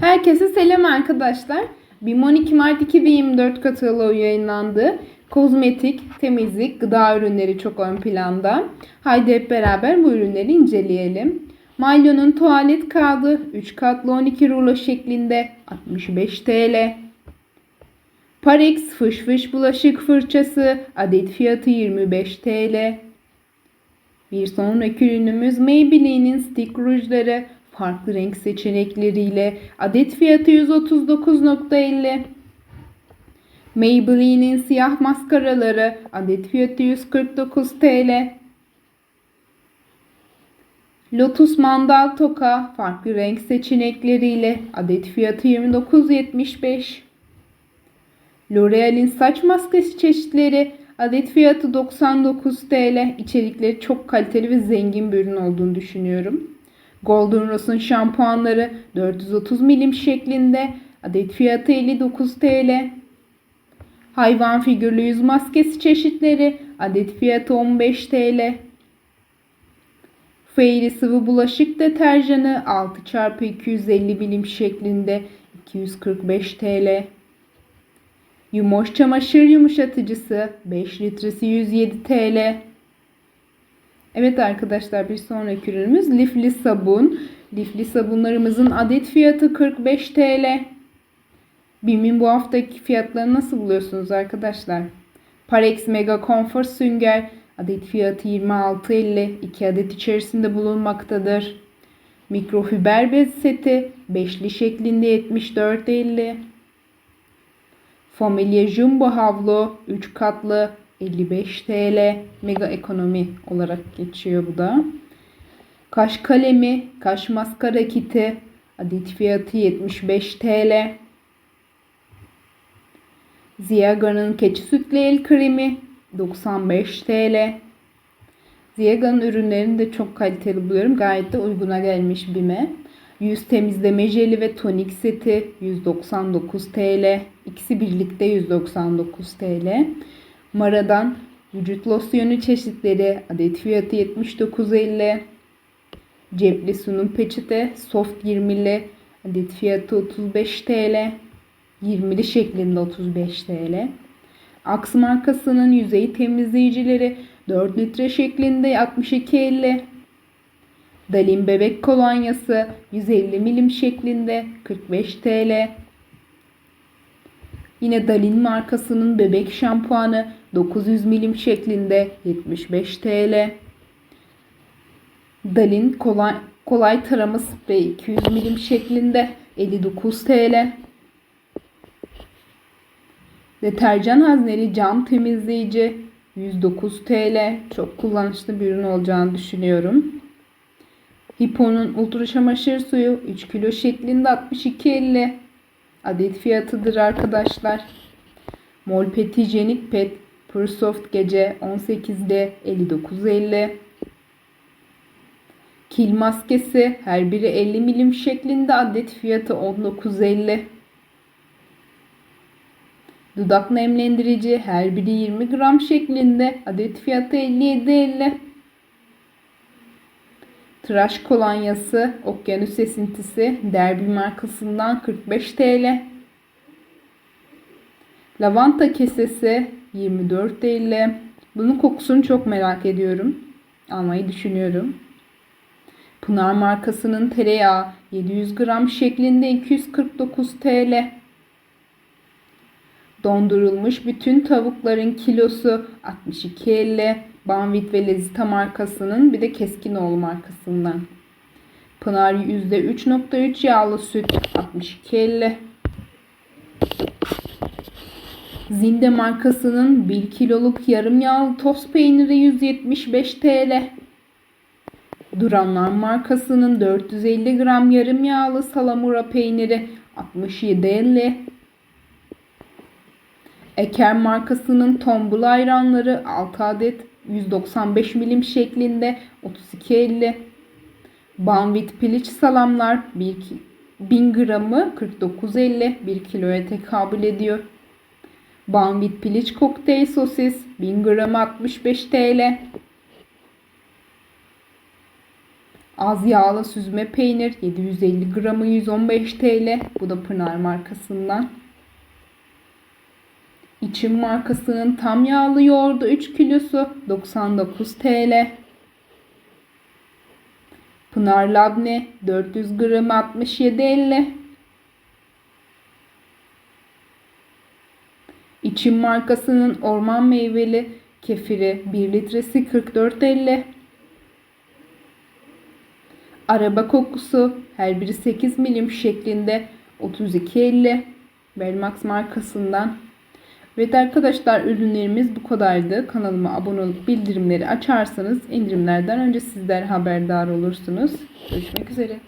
Herkese selam arkadaşlar. BİM 12 Mart 2024 kataloğu yayınlandı. Kozmetik, temizlik, gıda ürünleri çok ön planda. Haydi hep beraber bu ürünleri inceleyelim. Malyonun tuvalet kağıdı 3 katlı 12 rulo şeklinde 65 TL. Parex fış fış bulaşık fırçası adet fiyatı 25 TL. Bir sonraki ürünümüz Maybelline'in stick rujları farklı renk seçenekleriyle adet fiyatı 139.50. Maybelline'in siyah maskaraları adet fiyatı 149 TL. Lotus mandal toka farklı renk seçenekleriyle adet fiyatı 29.75. L'Oreal'in saç maskesi çeşitleri adet fiyatı 99 TL. İçerikleri çok kaliteli ve zengin bir ürün olduğunu düşünüyorum. Golden Rose'un şampuanları 430 milim şeklinde adet fiyatı 59 TL. Hayvan figürlü yüz maskesi çeşitleri adet fiyatı 15 TL. Fairy sıvı bulaşık deterjanı 6x250 milim şeklinde 245 TL. Yumoş çamaşır yumuşatıcısı 5 litresi 107 TL. Evet arkadaşlar bir sonraki ürünümüz lifli sabun. Lifli sabunlarımızın adet fiyatı 45 TL. BİM'in bu haftaki fiyatlarını nasıl buluyorsunuz arkadaşlar? Parex Mega Comfort Sünger adet fiyatı 26.50 2 adet içerisinde bulunmaktadır. Mikrofiber bez seti beşli şeklinde 74.50 Familia Jumbo havlu 3 katlı 55 TL mega ekonomi olarak geçiyor bu da. Kaş kalemi, kaş maskara kiti adet fiyatı 75 TL. Ziaga'nın keçi sütlü el kremi 95 TL. Ziaga'nın ürünlerini de çok kaliteli buluyorum. Gayet de uyguna gelmiş BİM'e. Yüz temizleme jeli ve tonik seti 199 TL. İkisi birlikte 199 TL. Mara'dan vücut losyonu çeşitleri adet fiyatı 79.50. Cepli sunum peçete soft 20'li adet fiyatı 35 TL. 20'li şeklinde 35 TL. Axe markasının yüzey temizleyicileri 4 litre şeklinde 62.50. Dalin bebek kolonyası 150 milim şeklinde 45 TL. Yine Dalin markasının bebek şampuanı 900 milim şeklinde 75 TL. Dalin kolay, kolay tarama spreyi 200 milim şeklinde 59 TL. Deterjan hazneli cam temizleyici 109 TL. Çok kullanışlı bir ürün olacağını düşünüyorum. Hippo'nun ultra çamaşır suyu 3 kilo şeklinde 62.50 adet fiyatıdır arkadaşlar. Molpet hijyenik pet Pure Soft gece 18'de 59.50 Kil maskesi her biri 50 milim şeklinde adet fiyatı 19.50 Dudak nemlendirici her biri 20 gram şeklinde adet fiyatı 57.50 Tıraş kolonyası okyanus esintisi Derby markasından 45 TL. Lavanta kesesi 24 TL. Bunun kokusunu çok merak ediyorum. Almayı düşünüyorum. Pınar markasının tereyağı 700 gram şeklinde 249 TL. Dondurulmuş bütün tavukların kilosu 62.50. Banvit ve Lezita markasının bir de Keskinoğlu markasından. Pınar %3.3 yağlı süt 62.50. Zinde markasının 1 kiloluk yarım yağlı tost peyniri 175 TL. Duranlar markasının 450 gram yarım yağlı salamura peyniri 67.50. Eker markasının tombul ayranları 6 adet 195 milim şeklinde 32.50. Banvit piliç salamlar 1 1000 gramı 49.50 1 kiloya tekabül ediyor. Banvit piliç kokteyl sosis 1000 gramı 65 TL. Az yağlı süzme peynir 750 gramı 115 TL. Bu da Pınar markasından. İçim markasının tam yağlı yoğurdu 3 kilosu 99 TL. Pınar labne 400 gramı 67.50. İçim markasının orman meyveli kefiri 1 litresi 44.50. Araba kokusu her biri 8 milim şeklinde 32.50. Belmax markasından. Evet arkadaşlar ürünlerimiz bu kadardı. Kanalıma abone olup bildirimleri açarsanız indirimlerden önce sizler haberdar olursunuz. Görüşmek üzere.